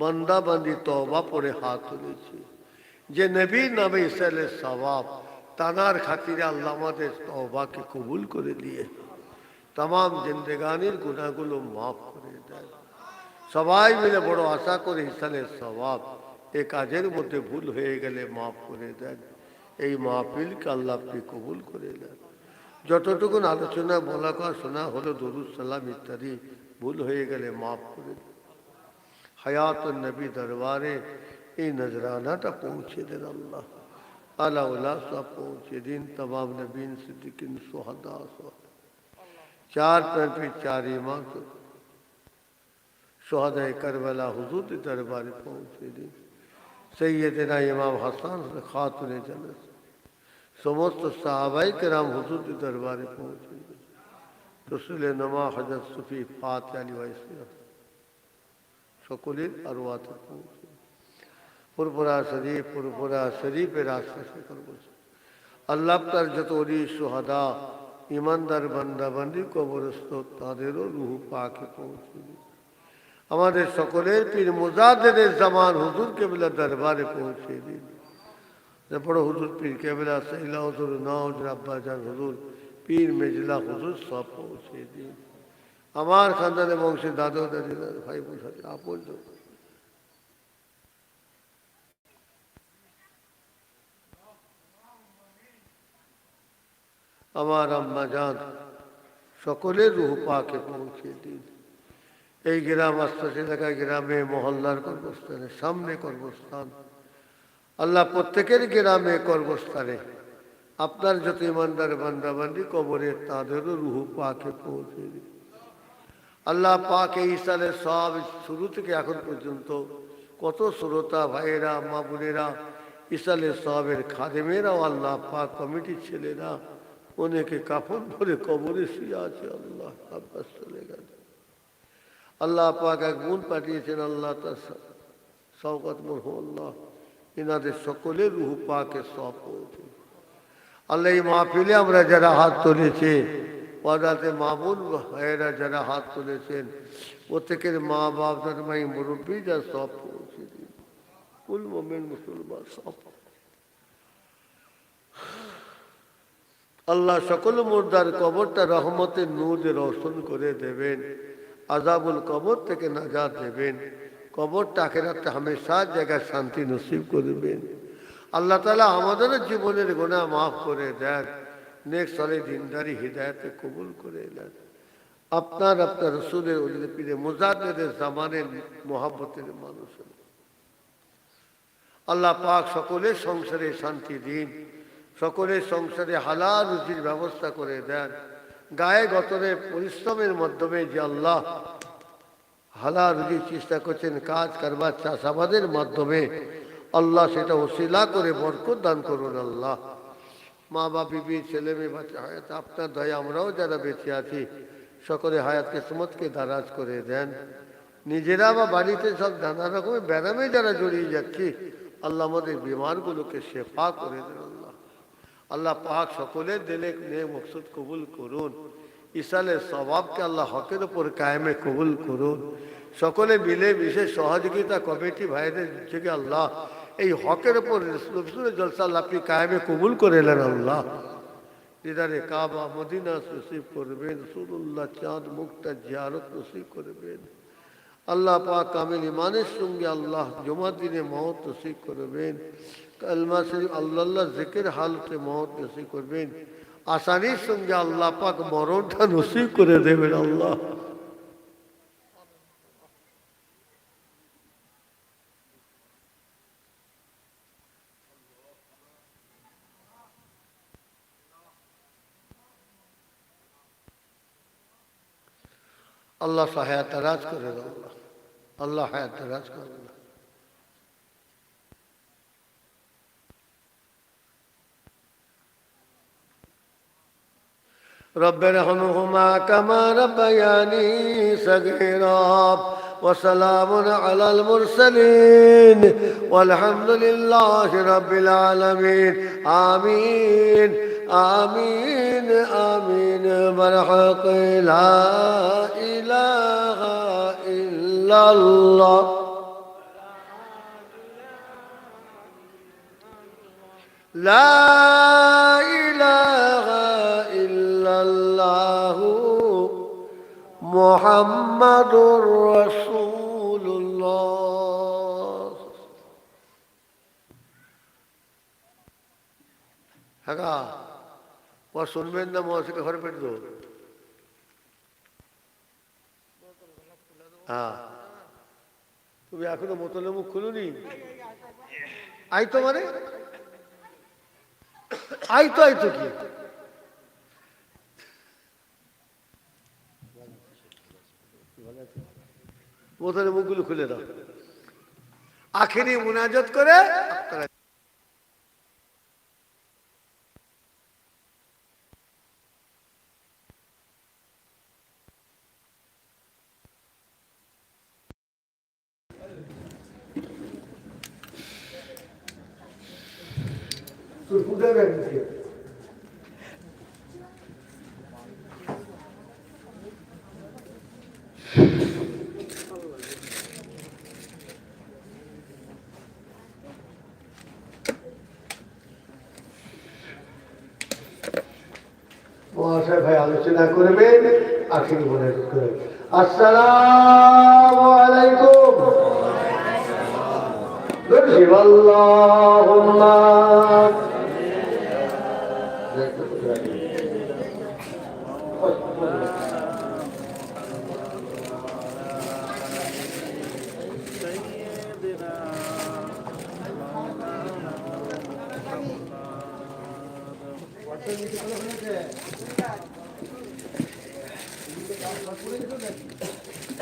বন্দাবন্দি তবা পড়ে হাত তুলেছি। যে নবীর নামে ইসালের সবাব তানার খাতিরে আল্লাহ আমাদের তবাকে কবুল করে দিয়ে তাম জিন্দেগানির গুণাগুলো মাফ করে দেয় সবাই মিলে বড় আশা করে ইসালের স্বভাব এ কাজের মধ্যে ভুল হয়ে গেলে মাফ করে দেন। এই মাহফিলকে আল্লাহ আপনি কবুল করে দেন যতটুকুন আলোচনা বলা করা শোনা হলো দরুদ সালাম ইত্যাদি ভুল হয়ে গেলে মাফ করে দেন। حیات النبی دروارے اے نظرانہ تا پہنچے دن اللہ۔ اللہ اللہ سا پہنچے دن تمام نبین صدیقین سہدا سو چار پر پہ چار ایمان سو شہدہ کربلا حضور دی دربارے پہنچے دن سیدنا امام حسان سے خاتون جنت۔ سمست صحابہ کرام حضور دی دربارے پہنچے دن رسول نما حضرت صفی فاتح علی وسلم সকলের আরওয়াতে পৌঁছে পুরপুরা শরীফ পুরপুরা শরীফের আশ্বাসে করব আল্লাহ তার যত অলি সোহাদা ইমানদার বান্দাবান্দি কবরস্থ তাদেরও রুহ পাকে পৌঁছে দিন আমাদের সকলের পীর মুজাদের জামান হুজুর কেবলা দরবারে পৌঁছে দিন যে বড় হুজুর পীর কেবলা সহিলা হুজুর নওজ আব্বাজান হুজুর পীর মেজলা হুজুর সব পৌঁছে দিন আমার খানদানে বংশে দাদা দাদি, ভাই বোন সাথে আপন আমার আম্মা জান সকলের রুহ পাকে পৌঁছে দিন। এই গ্রাম আস্তে এলাকা গ্রামে, মহল্লার কর্মস্থানে সামনে কর্মস্থান আল্লাহ প্রত্যেকের গ্রামে কর্মস্থানে আপনার যত ইমানদার বান্দাবান্দি কবরে, তাদেরও রুহু পাকে পৌঁছে দিন। আল্লাহ পাক এই সালের সব শুরু থেকে এখন পর্যন্ত কত শ্রোতা ভাইয়েরা, মা বোনেরা ইসালের সবের খাদেমেরাও আল্লাহ পাক কমিটির ছেলেরা অনেকে কাফন ধরে কবরে শুয়ে আছে, আল্লাহ আব্বাস চলে গেছে। আল্লাহ পাক এক গুণ পাঠিয়েছেন, আল্লাহ তার শওকত মোহাম্মল্লাহ ইনাদের সকলের রুহু পাকে সব পৌঁছে। আল্লাহ এই মাহফিলে আমরা যারা হাত তুলেছে ওয়াদাতে মামুন ভাইয়েরা যারা হাত তুলেছেন, প্রত্যেকের মা বাপ তার মাই মুরব্বী যা সব পৌঁছে দিন। কুল মোমেন মুসলমান সব। আল্লাহ সকল মুর্দার কবরটা রহমতের নূরে রোশন করে দেবেন আজাবুল কবর থেকে নাজাত দেবেন, কবরটা আখেরাতে হামেশা জায়গায় শান্তি নসিব করবেন। আল্লাহ তালা আমাদের জীবনের গোনা মাফ করে দেন। নেক সালে দিনদারি হৃদায়তে কবুল করে দেন আপনার আপনার রসুলের ওলিদের পীরে মুজাদের জামানের মোহাব্বতের মানুষ আল্লাহ পাক সকলের সংসারে শান্তি দিন, সকলের সংসারে হালাল রুজির ব্যবস্থা করে দেন। গায়ে গতরে পরিশ্রমের মাধ্যমে যে আল্লাহ হালাল রুজির চেষ্টা করছেন, কাজ, কারবার, চাষাবাদের মাধ্যমে আল্লাহ সেটা ওসিলা করে বরকত দান করুন আল্লাহ। মা বা বিবি ছেলে মেয়ে বাচ্চা, হায়াত আপনার দয়া, আমরাও যারা বেঁচে আছি, সকলে হায়াত কিসমতকে দারাজ করে দেন। নিজেরা বা বাড়িতে সব নানা রকমের ব্যারামে যারা জড়িয়ে যাচ্ছি, আল্লাহ আমাদের বিমারগুলোকে শেফা করে দেন আল্লাহ। আল্লাহ পাক সকলের দিলে নে মকসুদ কবুল করুন। ইসালের স্বভাবকে আল্লাহ হকের উপর কায়েমে কবুল করুন। সকলে মিলে বিশেষ সহযোগিতা কমিটি ভাইদের থেকে আল্লাহ এই হকের উপর রসুলের জলসা আল্লাহ আপনি কায়েমে কবুল করে এলেন আল্লাহ। ইদারে কাবা, মদিনা নসিব করবেন সুরুল্লাহ চাঁদ মুক্তা জিয়ারত নসিব করবেন। আল্লাহ পাক কামিল ইমানের সঙ্গে আল্লাহ জমা দিনে মহৎ নসিব করবেন। কালমা শরীফ আল্লাহ জিকের হালতে মহৎ নসিব করবেন। আসানির সঙ্গে আল্লাহ পাক মরণটা নসিব করে দেবেন আল্লাহ। আল্লাহ হায়াত রাজ করে দাও আল্লাহ আল্লাহ হায়াত রাজ করে দাও رب ارحمهما كما ربياني صغيرا وسلام على المرسلين والحمد لله رب العالمين آمين آمين آمين برحق لا إله إلا الله لا মোহাম্মদুর রসুল্লাহ হ্যাঁ ও শুনবেন না মহাশিকে ঘরে পেট দো হ্যাঁ। তুমি এখনও বোতলে মুখ খুলুনি? আইতো মানে? আইতো আইতো কি? বোতলে মুখগুলো খুলে দাও। আখেরি মুনাজত করে ফুটে গেছে সাহেব ভাই আলোচনা করবে আখির মনে করে। আসসালাম আলাইকুম। আল্লাহ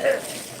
Yeah.